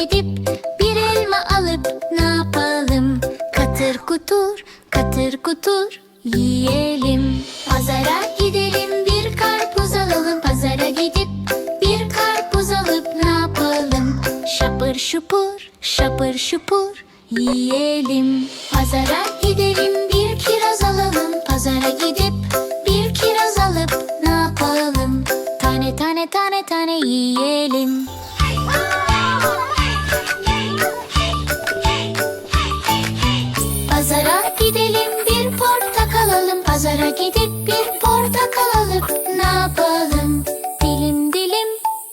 gidip bir elma alıp ne yapalım? Katır kutur, katır kutur yiyelim. Pazara gidelim bir karpuz alalım. Pazara gidip bir karpuz alıp ne yapalım? Şapır şupur, şapır şupur yiyelim. Pazara gidelim bir kiraz alalım. Pazara gidip bir kiraz alıp ne yapalım? Tane tane tane tane yiyelim. Pazara gidelim bir portakal alalım. Pazara gidip bir portakal alıp ne yapalım? Dilim dilim,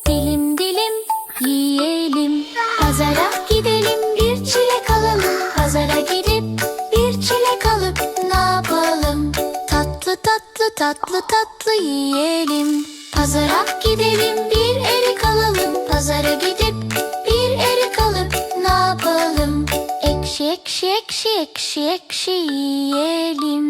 dilim dilim yiyelim. Pazara gidelim bir çilek alalım. Pazara gidip bir çilek alıp ne yapalım? Tatlı tatlı tatlı tatlı yiyelim. Pazara gidelim bir erik alalım. Pazara ekşi ekşi ekşi yiyelim